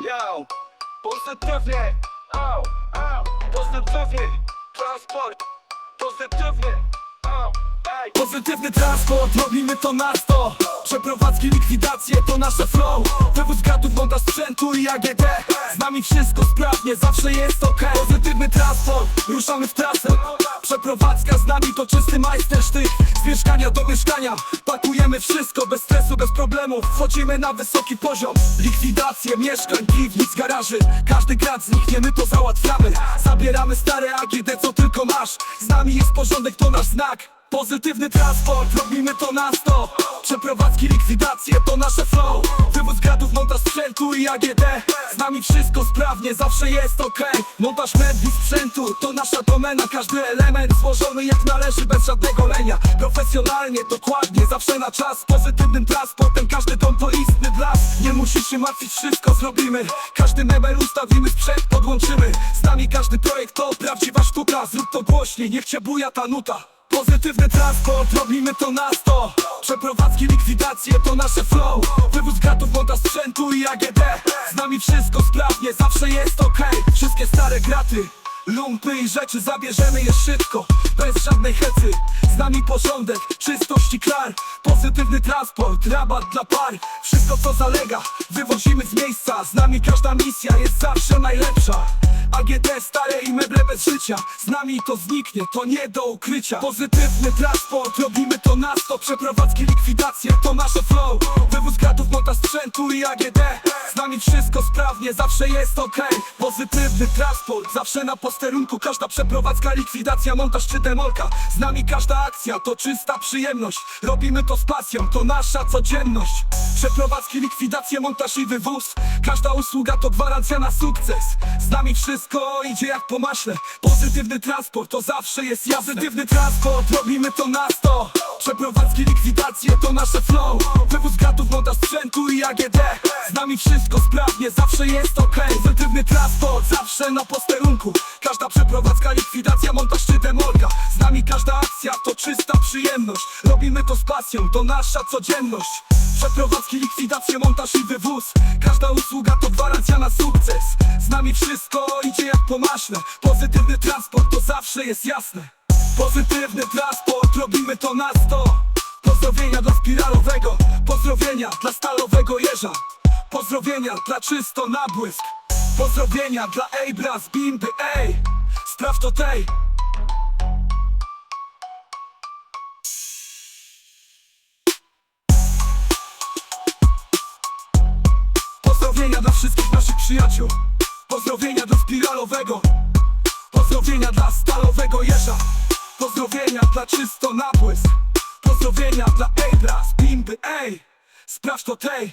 Yo, pozytywnie, au, au, pozytywnie, transport, pozytywnie, au, ej. Pozytywny transport, robimy to na 100 Przeprowadzki, likwidacje to nasze flow Montaż sprzętu i AGD Z nami wszystko sprawnie, zawsze jest ok. Pozytywny transport, ruszamy w trasę. Przeprowadzka z nami to czysty majstersztyk Z mieszkania do mieszkania Pakujemy wszystko bez stresu, bez problemów Wchodzimy na wysoki poziom. Likwidacje mieszkań, piwnic, garaży. Każdy grad znikniemy to załatwiamy. Zabieramy stare AGD co tylko masz. Z nami jest porządek to nasz znak Pozytywny transport, robimy to na 100 Przeprowadzki, likwidacje to nasze flow. Wywóz gradów, montaż sprzętu i AGD Z nami wszystko sprawnie, zawsze jest ok Montaż mebli, sprzętu to nasza domena. Każdy element złożony jak należy, bez żadnego lenia. Profesjonalnie, dokładnie, zawsze na czas. Pozytywnym transportem, każdy dom to istny blask. Nie musisz się martwić, wszystko zrobimy. Każdy mebel ustawimy, sprzęt podłączymy. Z nami każdy projekt to prawdziwa sztuka. Zrób to głośniej, niech cię buja ta nuta Pozytywny transport, robimy to na 100 Przeprowadzki, likwidacje to nasze flow. Wywóz gratów, montaż sprzętu i AGD Z nami wszystko sprawnie, zawsze jest ok Wszystkie stare graty Lumpy i rzeczy zabierzemy je szybko Bez żadnej hecy. Z nami porządek, czystość i klar. Pozytywny transport, rabat dla par. Wszystko co zalega, wywozimy z miejsca. Z nami każda misja jest zawsze najlepsza AGD stare i meble bez życia. Z nami to zniknie, to nie do ukrycia. Pozytywny transport, robimy to na 100 Przeprowadzki, likwidacje, to nasze flow. Wywóz gratów, sprzętu i AGD Z nami wszystko sprawnie, zawsze jest ok Pozytywny transport, zawsze na posterunku Każda przeprowadzka, likwidacja, montaż czy demolka. Z nami każda akcja to czysta przyjemność. Robimy to z pasją, to nasza codzienność. Przeprowadzki, likwidacje, montaż i wywóz. Każda usługa to gwarancja na sukces. Z nami wszystko idzie jak po maśle Pozytywny transport to zawsze jest jasne. Pozytywny transport, robimy to na 100 Przeprowadzki, likwidacje to nasze flow. Wywóz gratów, montaż sprzętu i AGD Z nami wszystko sprawnie, zawsze jest ok Pozytywny transport, zawsze na posterunku. Każda przeprowadzka, likwidacja, montaż czy demolka. Z nami każda akcja to czysta przyjemność. Robimy to z pasją, to nasza codzienność. Przeprowadzki, likwidacje, montaż i wywóz. Każda usługa to gwarancja na sukces. Z nami wszystko idzie jak po Pozytywny transport to zawsze jest jasne Pozytywny transport, robimy to na 100 Pozdrowienia dla spiralowego Pozdrowienia dla stalowego jeża. Pozdrowienia dla czysto na błysk. Pozdrowienia dla Ejbra z Bimby, ej Sprawdź to tej. Pozdrowienia dla wszystkich naszych przyjaciół. Pozdrowienia dla spiralowego. Pozdrowienia dla stalowego jeża Pozdrowienia dla czysto na błysk. Pozdrowienia dla Ejbra z Bimby, ej. Sprawdź to tej